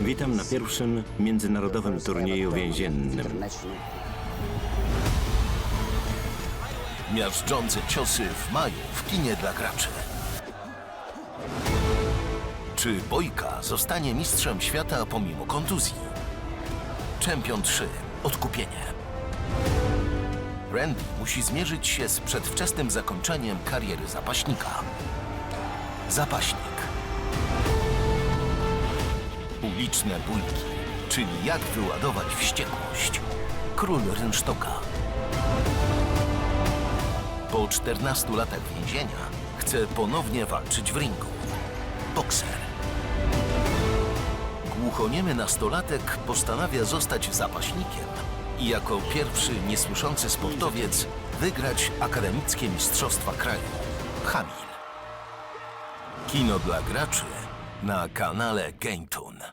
Witam na pierwszym międzynarodowym turnieju więziennym. Miażdżące ciosy w maju w kinie dla graczy. Czy Bojka zostanie mistrzem świata pomimo kontuzji? Czempion 3. Odkupienie. Randy musi zmierzyć się z przedwczesnym zakończeniem kariery zapaśnika. Zapaśnik. Uliczne bójki, czyli jak wyładować wściekłość. Król Rynsztoka. Po 14 latach więzienia chce ponownie walczyć w ringu. Bokser. Głuchoniemy nastolatek postanawia zostać zapaśnikiem i jako pierwszy niesłyszący sportowiec wygrać akademickie mistrzostwa kraju. Hamil. Kino dla graczy na kanale GameToon.